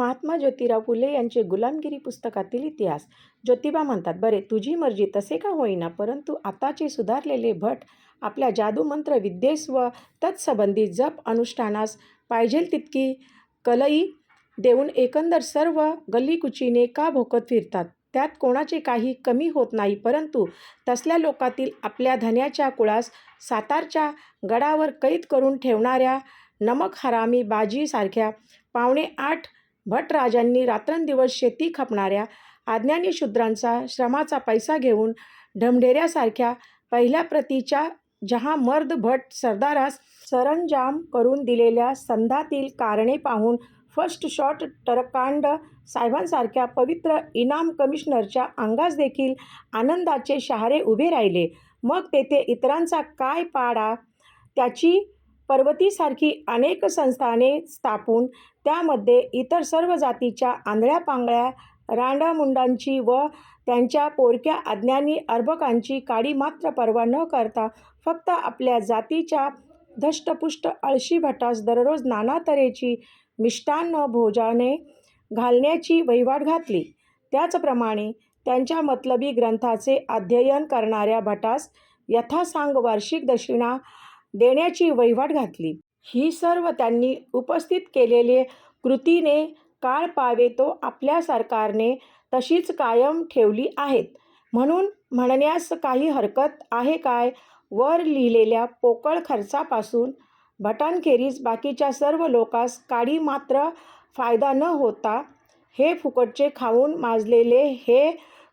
महात्मा ज्योतिराव फुले यांचे गुलामगिरी पुस्तकातील इतिहास. ज्योतिबा म्हणतात बरे तुझी मर्जी तसे का होईना परंतु आताचे सुधारलेले भट आपल्या जादूमंत्र विद्येस व तत्संबंधी जप अनुष्ठानास पाहिजेल तितकी कलई देऊन एकंदर सर्व गल्लीकुचीने का भोकत फिरतात? त्यात कोणाचे काही कमी होत नाही परंतु तसल्या लोकातील आपल्या धन्याच्या कुळास सातारच्या गडावर कैद करून ठेवणाऱ्या नमक हरामी बाजीसारख्या पावणे आठ भटराजांनी रात्रंदिवस शेती खपणाऱ्या आज्ञानी शूद्रांचा श्रमाचा पैसा घेऊन ढमढेऱ्यासारख्या पहिल्या प्रतीच्या जहा मर्द भट सरदारास सरंजाम करून दिलेल्या संधातील कारणे पाहून फर्स्ट शॉट टरकांड साहेबांसारख्या पवित्र इनाम कमिशनरच्या अंगास देखील आनंदाचे शहारे उभे राहिले. मग तेथे इतरांचा काय पाडा? त्याची पर्वतीसारखी अनेक संस्थाने स्थापून त्यामध्ये इतर सर्व जातीच्या आंधळ्या पांगळ्या रांडामुंडांची व त्यांच्या पोरक्या अज्ञानी अर्भकांची काडी मात्र पर्वा न करता फक्त आपल्या जातीच्या धष्टपुष्ट अळशी भटास दररोज नाना तऱ्हेची मिष्टान्न भोजाने घालण्याची वहिवाट घातली. त्याचप्रमाणे त्यांच्या मतलबी ग्रंथाचे अध्ययन करणाऱ्या भटास यथासांग वार्षिक दक्षिणा देण्याची वहिवाट घातली. ही सर्व त्यांनी उपस्थित केलेले कृतीने काळ पावे तो आपल्या सरकारने तशीच कायम ठेवली आहेत. म्हणून म्हणण्यास काही हरकत आहे काय? वर लिहिलेल्या पोकळ खर्चापासून भटांखेरीज बाकीच्या सर्व लोकांस काडी मात्र फायदा न होता हे फुकटचे खाऊन माजलेले हे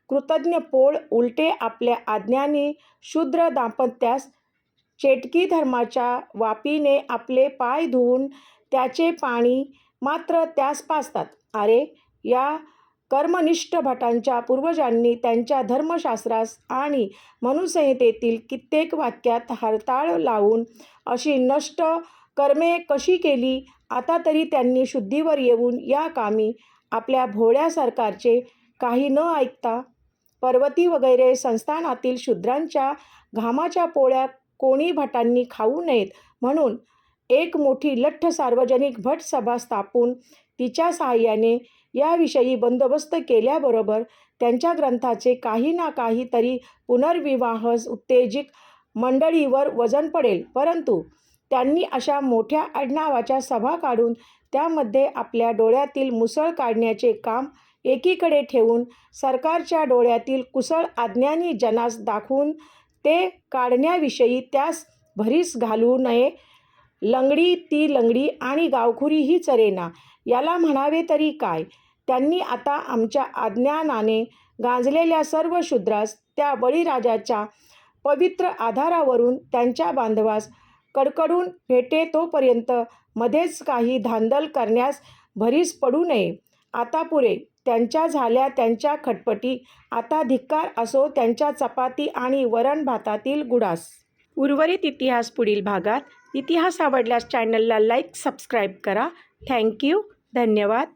कृतज्ञ पोळ उलटे आपल्या आज्ञाने शूद्र दाम्पत्यास चेटकी धर्माच्या वापीने आपले पाय धुवून त्याचे पाणी मात्र त्यास पाजतात. अरे या कर्मनिष्ठ भटांच्या पूर्वजांनी त्यांच्या धर्मशास्त्रास आणि मनुसंहितेतील कित्येक वाक्यात हरताळ लावून अशी नष्ट कर्मे कशी केली आता तरी त्यांनी शुद्धीवर येऊन या कामी आपल्या भोळ्या सरकारचे काही न ऐकता पर्वती वगैरे संस्थानातील शूद्रांच्या घामाच्या पोळ्या कोणी भटांनी खाऊ नयेत. म्हणून एक मोठी लठ्ठ सार्वजनिक भट सभा स्थापून तिच्या सहाय्याने याविषयी बंदोबस्त केल्याबरोबर त्यांच्या ग्रंथाचे काही ना काही तरी पुनर्विवाह उत्तेजिक मंडळीवर वजन पडेल. परंतु त्यांनी अशा मोठ्या आडनावाच्या सभा काढून त्यामध्ये आपल्या डोळ्यातील मुसळ काढण्याचे काम एकीकडे ठेवून सरकारच्या डोळ्यातील कुसळ आज्ञानी जनास दाखवून ते काढण्याविषयी त्यास भरीस घालू नये. लंगडी ती लंगडी आणि गावखुरी ही चरेना. याला म्हणावे तरी काय? त्यांनी आता आमच्या अज्ञानाने गांजलेल्या सर्व शूद्रास त्या बळीराजाच्या पवित्र आधारावरून त्यांच्या बांधवास कडकडून भेटे तोपर्यंत मध्येच काही धांदल करण्यास भरीस पडू नये. आता पुरे त्यांच्या झाल्या त्यांच्या खटपटी. आता धिक्कार असो त्यांच्या चपाती आणि वरण भातातील गुडास. उर्वरित इतिहास पुढील भागात. इतिहास आवडल्यास चॅनलला लाईक सबस्क्राईब करा. थँक्यू धन्यवाद.